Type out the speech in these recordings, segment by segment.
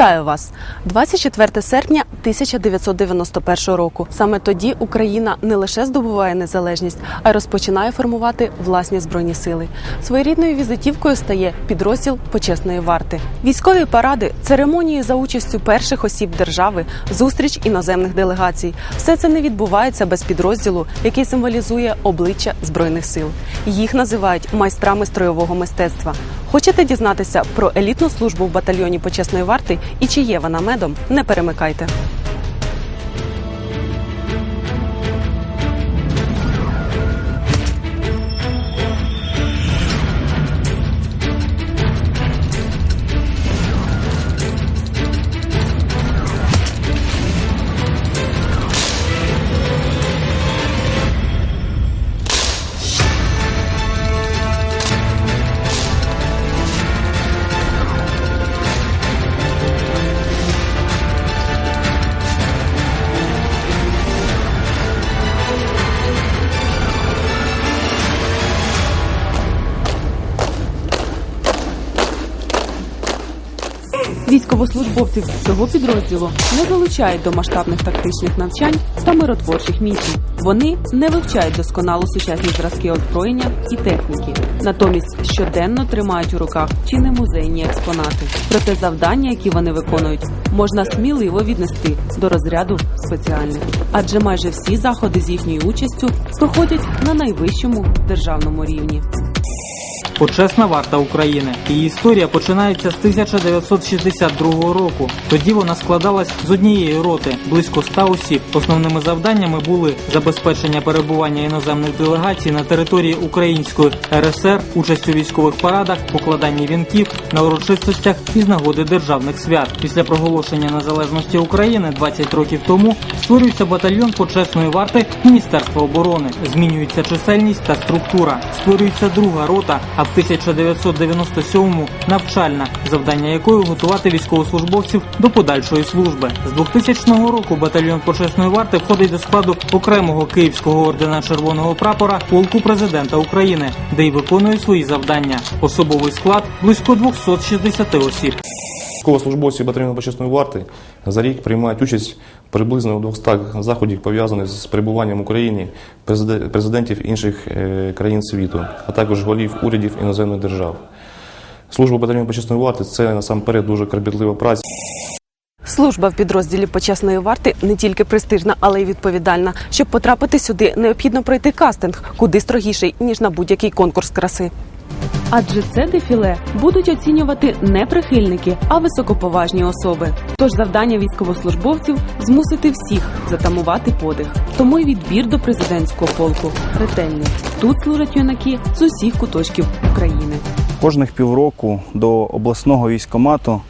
Вітаю вас! 24 серпня 1991 року. Саме тоді Україна не лише здобуває незалежність, а й розпочинає формувати власні збройні сили. Своєрідною візитівкою стає підрозділ почесної варти. Військові паради, церемонії за участю перших осіб держави, зустріч іноземних делегацій. Все це не відбувається без підрозділу, який символізує обличчя збройних сил. Їх називають майстрами строєвого мистецтва. Хочете дізнатися про елітну службу в батальйоні почесної варти і чи є вона медом? Не перемикайте. Військовослужбовців цього підрозділу не залучають до масштабних тактичних навчань та миротворчих місій. Вони не вивчають досконало сучасні зразки озброєння і техніки. Натомість щоденно тримають у руках чи не музейні експонати. Проте завдання, які вони виконують, можна сміливо віднести до розряду спеціальних, адже майже всі заходи з їхньою участю проходять на найвищому державному рівні. Почесна варта України. Її історія починається з 1962 року. Тоді вона складалась з однієї роти, близько 100 осіб. Основними завданнями були забезпечення перебування іноземних делегацій на території Української РСР, участь у військових парадах, покладання вінків на урочистостях із нагоди державних свят. Після проголошення незалежності України 20 років тому створюється батальйон почесної варти Міністерства оборони. Змінюється чисельність та структура. Створюється друга рота, а в 1997-му навчальна, завдання якої готувати військовослужбовців до подальшої служби. З 2000 року батальйон почесної варти входить до складу окремого Київського ордена Червоного прапора полку президента України, де й виконує свої завдання. Особовий склад близько 260 осіб. Військовослужбовці батальйону почесної варти за рік приймають участь приблизно у 200 заходів, пов'язаних з перебуванням в Україні президе- президентів інших е, країн світу, а також голів урядів іноземних держав. Служба батальйону почесної варти це насамперед дуже карбітлива праця. Служба в підрозділі почесної варти не тільки престижна, але й відповідальна. Щоб потрапити сюди, необхідно пройти кастинг, куди строгіший ніж на будь-який конкурс краси. Адже це дефіле будуть оцінювати не прихильники, а високоповажні особи. Тож завдання військовослужбовців змусити всіх затамувати подих. Тому й відбір до президентського полку ретельний. Тут служать юнаки з усіх куточків України. Кожних півроку до обласного військомату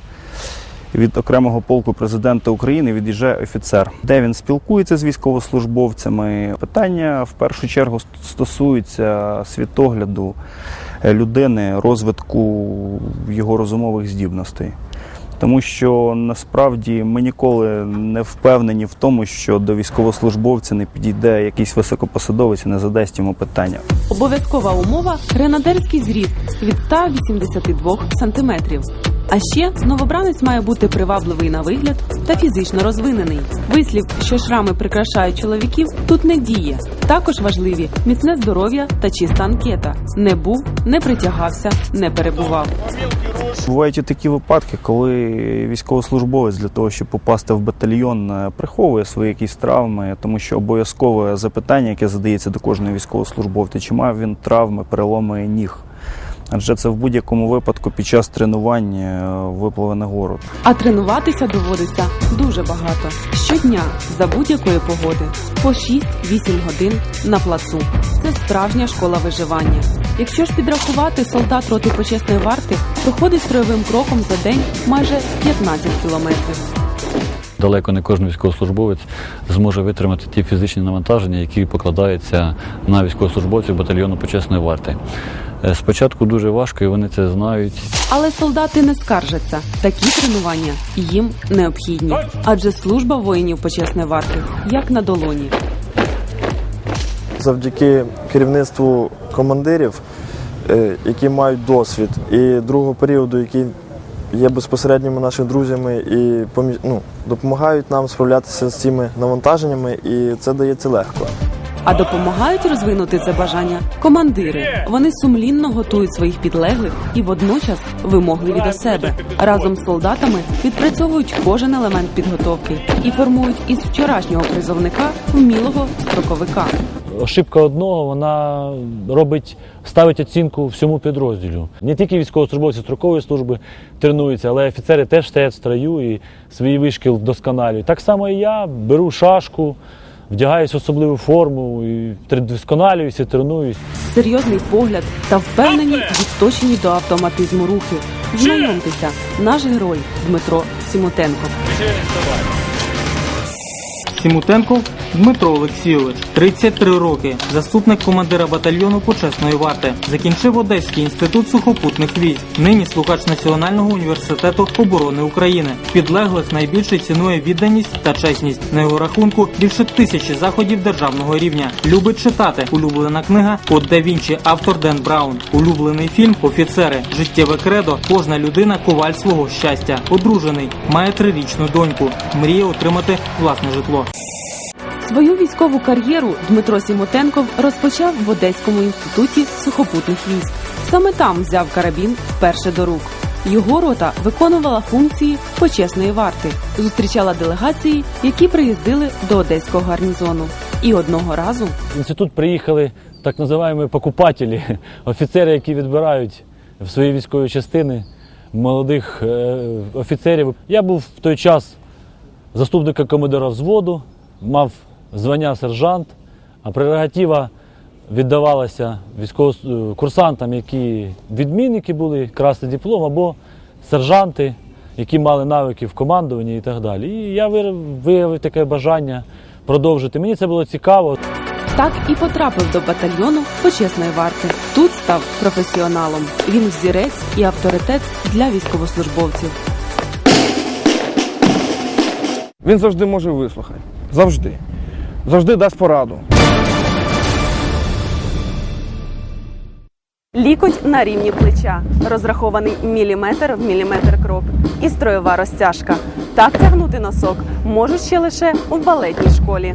від окремого полку президента України від'їжджає офіцер, де він спілкується з військовослужбовцями. Питання в першу чергу ст- стосуються світогляду людини, розвитку його розумових здібностей. Тому що насправді ми ніколи не впевнені в тому, що до військовослужбовця не підійде якийсь високопосадовець і не задасть йому питання. Обов'язкова умова гренадерський зріст від 182 сантиметрів. А ще новобранець має бути привабливий на вигляд та фізично розвинений. Вислів, що шрами прикрашають чоловіків, тут не діє. Також важливі міцне здоров'я та чиста анкета. Не був, не притягався, не перебував. Бувають і такі випадки, коли військовослужбовець для того, щоб попасти в батальйон, е, приховує свої якісь травми, тому що обов'язкове запитання, яке задається до кожного військовослужбовця, чи мав він травми, переломи ніг. Адже це в будь-якому випадку під час тренування е, випливе нагору. А тренуватися доводиться дуже багато. Щодня за будь-якої погоди по 6-8 годин на плацу. Це справжня школа виживання. Якщо ж підрахувати, солдат роти почесної варти проходить строєвим кроком за день майже 15 кілометрів. Далеко не кожен військовослужбовець зможе витримати ті фізичні навантаження, які покладаються на військовослужбовців батальйону почесної варти. Е, Спочатку дуже важко, і вони це знають. Але солдати не скаржаться. Такі тренування їм необхідні, адже служба воїнів почесної варти як на долоні. завдяки керівництву командирів, е, які мають досвід, і другого періоду, який є безпосередніми нашими друзями і ну, допомагають нам справлятися з цими навантаженнями, і це дається легко. А допомагають розвинути це бажання командири. Вони сумлінно готують своїх підлеглих і водночас вимогливі до себе. Разом з солдатами відпрацьовують кожен елемент підготовки і формують із вчорашнього призовника вмілого строковика. Ошибка одного вона робить ставить оцінку всьому підрозділу. Не тільки військовослужбовці строкової служби тренуються, але офіцери теж стоять в строю і свій вишкіл вдосконалюють. Так само і я беру шашку, вдягаюсь в особливу форму і вдосконалююся, тренуюсь. Серйозний погляд та впевнені відточені до автоматизму рухи. Знайомтеся, наш герой Дмитро Сімотенко. Сімутенко Дмитро Олексійович, 33 роки, заступник командира батальйону почесної варти. Закінчив Одеський інститут сухопутних військ. Нині слухач Національного університету оборони України. Підлеглих найбільше цінує відданість та чесність. На його рахунку більше тисячі заходів державного рівня. Любить читати. Улюблена книга Код да Вінчі, автор Ден Браун. Улюблений фільм Офіцери. Життєве кредо. Кожна людина коваль свого щастя. Одружений, має трирічну доньку. Мріє отримати власне житло. Свою військову кар'єру Дмитро Сімотенков розпочав в Одеському інституті сухопутних військ. Саме там взяв карабін вперше до рук. Його рота виконувала функції почесної варти, зустрічала делегації, які приїздили до одеського гарнізону. І одного разу В інститут приїхали так називаємо покупателі, офіцери, які відбирають в свої військові частини молодих е, офіцерів. Я був в той час заступником командира взводу, мав звання сержант, а прерогатива віддавалася військово курсантам, які відмінники були, красний диплом, або сержанти, які мали навики в командуванні і так далі. І я виявив таке бажання продовжити. Мені це було цікаво. так і потрапив до батальйону почесної варти. Тут став професіоналом. Він взірець і авторитет для військовослужбовців. Він завжди може вислухати. Завжди. Завжди дасть пораду. Лікоть на рівні плеча, розрахований міліметр в міліметр крок і строєва розтяжка. Так тягнути носок можуть ще лише у балетній школі.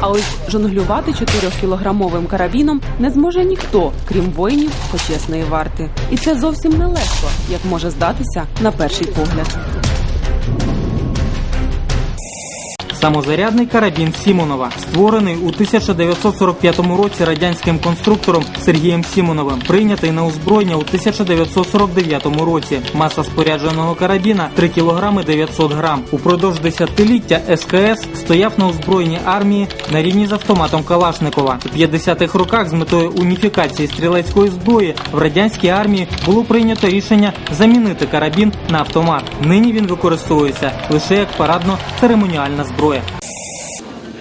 А ось жонглювати 4-кілограмовим карабіном не зможе ніхто, крім воїнів почесної варти. І це зовсім не легко, як може здатися на перший погляд. Самозарядний карабін Сімонова, створений у 1945 році радянським конструктором Сергієм Сімоновим, прийнятий на озброєння у 1949 році. Маса спорядженого карабіна 3 кг 900 грам. Упродовж десятиліття СКС стояв на озброєнні армії на рівні з автоматом Калашникова. У 50-х роках з метою уніфікації стрілецької зброї в радянській армії було прийнято рішення замінити карабін на автомат. Нині він використовується лише як парадно-церемоніальна зброя.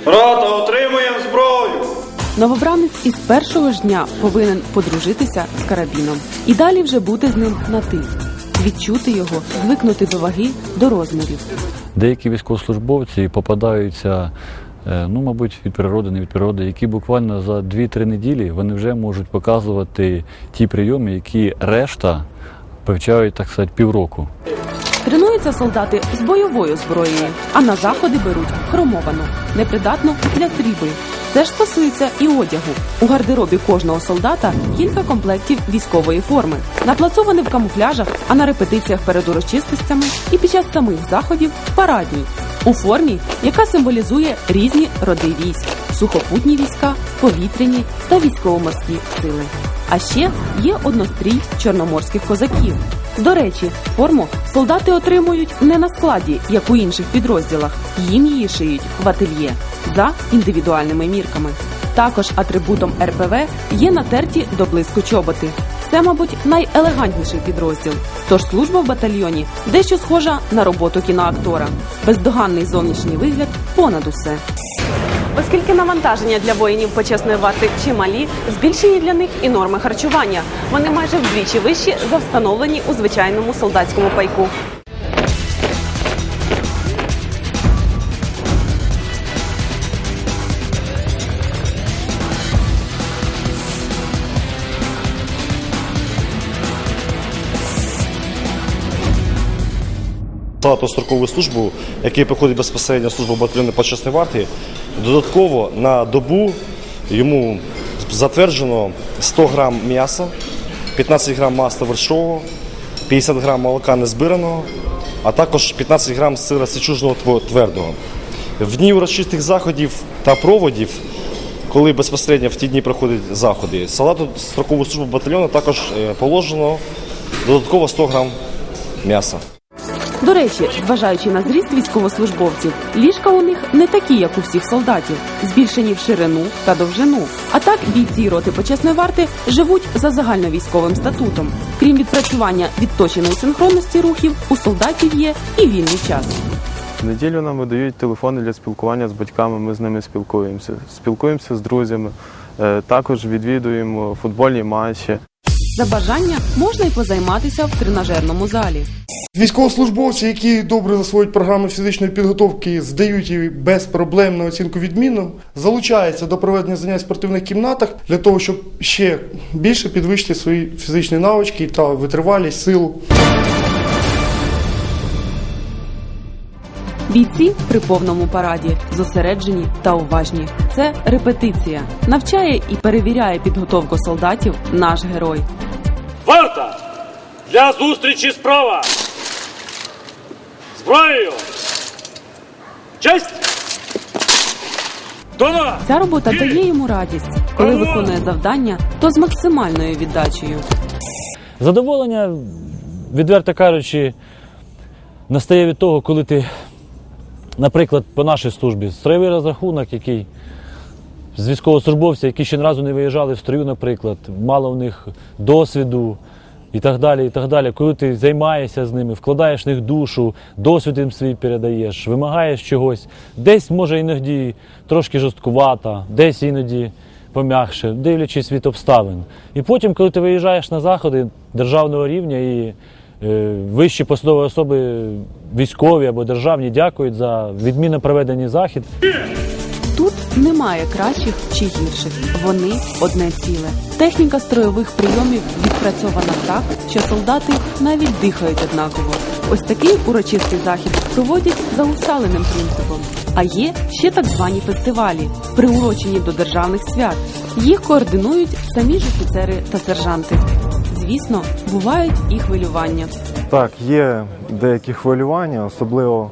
Рота, отримуємо зброю! Новобранець із першого ж дня повинен подружитися з карабіном і далі вже бути з ним на ти, відчути його, звикнути до ваги, до розмірів. Деякі військовослужбовці попадаються, е, ну, мабуть, від природи, не від природи, які буквально за 2-3 неділі вони вже можуть показувати ті прийоми, які решта вивчають, так сказати, півроку. Тренуються солдати з бойовою зброєю, а на заходи беруть хромовану, непридатну для стрільби. Це ж стосується і одягу. У гардеробі кожного солдата кілька комплектів військової форми. На плацу вони в камуфляжах, а на репетиціях перед урочистостями і під час самих заходів парадній. У формі, яка символізує різні роди військ: сухопутні війська, повітряні та військово-морські сили. А ще є однострій чорноморських козаків. До речі, форму солдати отримують не на складі, як у інших підрозділах. Їм її шиють в ательє за індивідуальними мірками. Також атрибутом РПВ є натерті до блиску чоботи. Це, мабуть, найелегантніший підрозділ. Тож служба в батальйоні дещо схожа на роботу кіноактора. Бездоганний зовнішній вигляд понад усе. Оскільки навантаження для воїнів почесної варти чималі, збільшені для них і норми харчування. Вони майже вдвічі вищі за встановлені у звичайному солдатському пайку. Багато строкову службу, який проходить безпосередньо службу батальйону почесної варти, додатково на добу йому затверджено 100 грам м'яса, 15 грам масла вершового, 50 грам молока незбираного, а також 15 грам сира сечужного тво- твердого. В дні урочистих заходів та проводів, коли безпосередньо в ті дні проходять заходи, солдату строкову службу батальйону також е, положено додатково 100 грам м'яса. До речі, зважаючи на зріст військовослужбовців, ліжка у них не такі, як у всіх солдатів, збільшені в ширину та довжину. А так бійці роти почесної варти живуть за загальновійськовим статутом. Крім відпрацювання відточеної синхронності рухів, у солдатів є і вільний час. В неділю нам видають телефони для спілкування з батьками, ми з ними спілкуємося. Спілкуємося з друзями, е, також відвідуємо футбольні матчі. За бажання можна й позайматися в тренажерному залі. Військовослужбовці, які добре засвоюють програми фізичної підготовки, здають її без проблем на оцінку відмінно, залучаються до проведення занять в спортивних кімнатах для того, щоб ще більше підвищити свої фізичні навички та витривалість, силу. Бійці при повному параді, зосереджені та уважні. Це репетиція. Навчає і перевіряє підготовку солдатів наш герой. Варта! Для зустрічі справа! Зброєю! Честь! До! Ця робота дає йому радість, коли виконує завдання, то з максимальною віддачею. Задоволення, відверто кажучи, настає від того, коли ти, наприклад, по нашій службі, строєвий розрахунок, який з військовослужбовців, які ще ні разу не виїжджали в строю, наприклад, мало в них досвіду і так далі. і так далі. Коли ти займаєшся з ними, вкладаєш в них душу, досвід їм свій передаєш, вимагаєш чогось, десь може іноді трошки жорсткувато, десь іноді пом'якше, дивлячись від обставин. І потім, коли ти виїжджаєш на заходи державного рівня і е, вищі посадові особи, військові або державні, дякують за відмінно проведений захід. Немає кращих чи гірших. Вони одне ціле. Техніка строєвих прийомів відпрацьована так, що солдати навіть дихають однаково. Ось такий урочистий захід проводять за усталеним принципом. А є ще так звані фестивалі, приурочені до державних свят. Їх координують самі ж офіцери та сержанти. Звісно, бувають і хвилювання. Так, є деякі хвилювання, особливо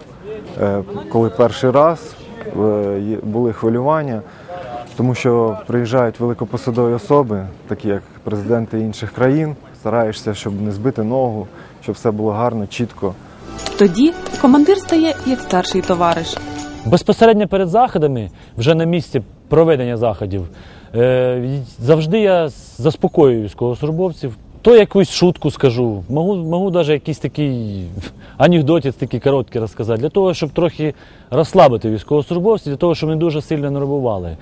е, коли перший раз були хвилювання, тому що приїжджають великопосадові особи, такі як президенти інших країн. Стараєшся, щоб не збити ногу, щоб все було гарно, чітко. Тоді командир стає як старший товариш. Безпосередньо перед заходами, вже на місці проведення заходів, е, завжди я заспокоюю військовослужбовців. То якусь шутку скажу, можу, можу навіть якийсь такий анекдотець такий короткий розказати, для того, щоб трохи розслабити військовослужбовців, для того, щоб вони дуже сильно нервували.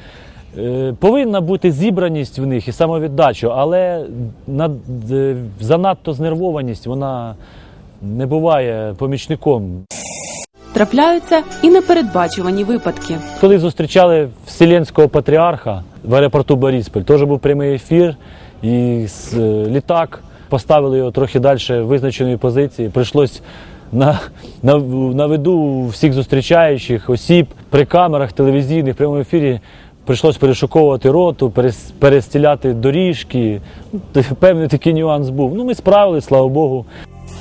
Е, Повинна бути зібраність в них і самовіддача, але над, е, занадто знервованість вона не буває помічником. Трапляються і непередбачувані випадки. Коли зустрічали Вселенського патріарха в аеропорту Борисполь, теж був прямий ефір, і з, е, літак поставили його трохи далі визначеної позиції. Прийшлось на, на, на виду всіх зустрічаючих осіб при камерах телевізійних в прямому ефірі. Прийшлось перешуковувати роту, перес- перестіляти доріжки. Певний такий нюанс був. Ну, ми справились, слава Богу.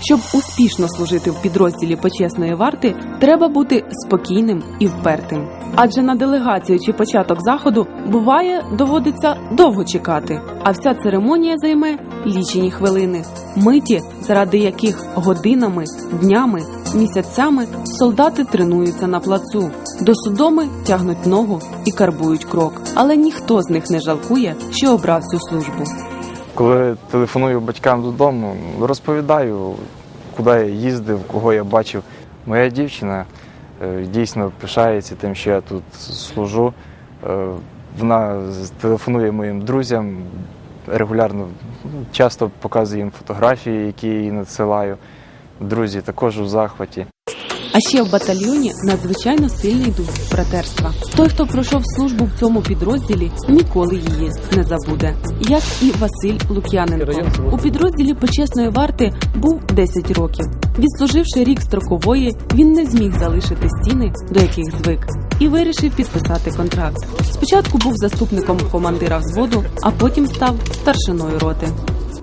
Щоб успішно служити в підрозділі почесної варти, треба бути спокійним і впертим. Адже на делегацію чи початок заходу буває доводиться довго чекати, а вся церемонія займе лічені хвилини, миті, заради яких годинами, днями, місяцями солдати тренуються на плацу. До судоми тягнуть ногу і карбують крок. Але ніхто з них не жалкує, що обрав цю службу. Коли телефоную батькам додому, розповідаю, куди я їздив, кого я бачив. Моя дівчина е, дійсно пишається тим, що я тут служу. Е, Вона телефонує моїм друзям регулярно, ну, часто показує їм фотографії, які їй надсилаю. Друзі також у захваті. А ще в батальйоні надзвичайно сильний дух братерства. Той, хто пройшов службу в цьому підрозділі, ніколи її не забуде. Як і Василь Лук'яненко. У підрозділі почесної варти був 10 років. Відслуживши рік строкової, він не зміг залишити стіни, до яких звик, і вирішив підписати контракт. Спочатку був заступником командира взводу, а потім став старшиною роти.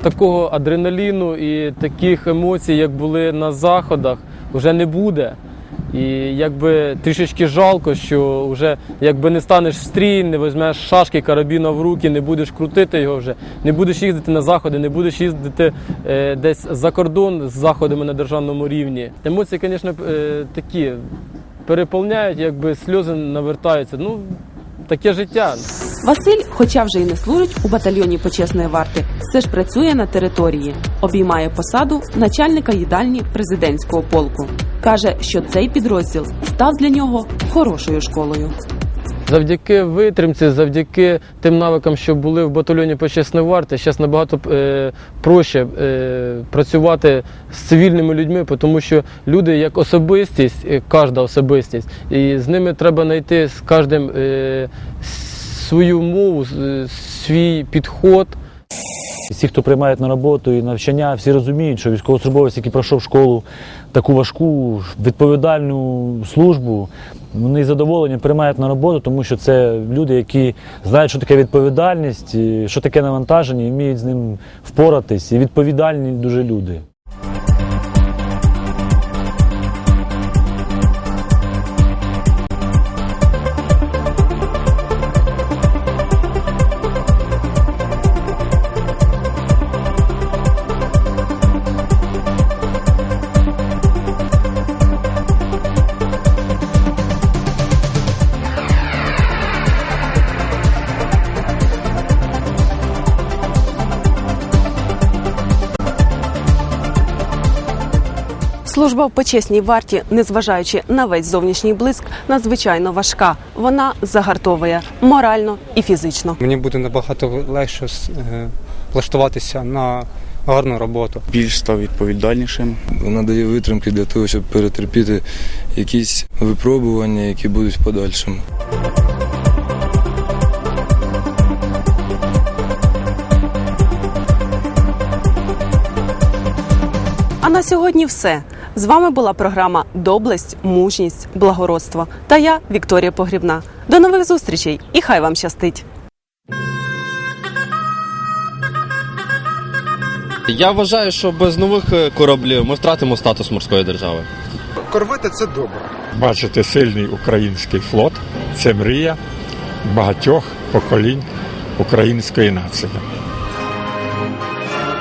такого адреналіну і таких емоцій, як були на заходах, вже не буде. І якби трішечки жалко, що вже якби не станеш в стрій, не візьмеш шашки, карабіна в руки, не будеш крутити його вже, не будеш їздити на заходи, не будеш їздити е, десь за кордон з заходами на державному рівні. Емоції, звісно, е, такі переповняють, якби сльози навертаються. Ну, таке життя. Василь, хоча вже й не служить у батальйоні почесної варти, все ж працює на території, обіймає посаду начальника їдальні президентського полку. каже, що цей підрозділ став для нього хорошою школою. Завдяки витримці, завдяки тим навикам, що були в батальйоні почесної варти, зараз набагато е, проще е, працювати з цивільними людьми, тому що люди як особистість, е, кожна особистість, і з ними треба знайти з кожним е, свою мову, свій підход. Всі, хто приймають на роботу і навчання, всі розуміють, що військовослужбовець, який пройшов школу таку важку, відповідальну службу, вони з задоволенням приймають на роботу, тому що це люди, які знають, що таке відповідальність, що таке навантаження, і вміють з ним впоратись, і відповідальні дуже люди. Служба в почесній варті, незважаючи на весь зовнішній блиск, надзвичайно важка. Вона загартовує морально і фізично. Мені буде набагато легше е, влаштуватися на гарну роботу. більш став відповідальнішим. Вона дає витримки для того, щоб перетерпіти якісь випробування, які будуть в подальшому. А на сьогодні все. З вами була програма Доблесть, мужність, благородство. Та я Вікторія Погрібна. До нових зустрічей і хай вам щастить! Я вважаю, що без нових е, кораблів ми втратимо статус морської держави. Корвети це добре. Бачити сильний український флот це мрія багатьох поколінь української нації.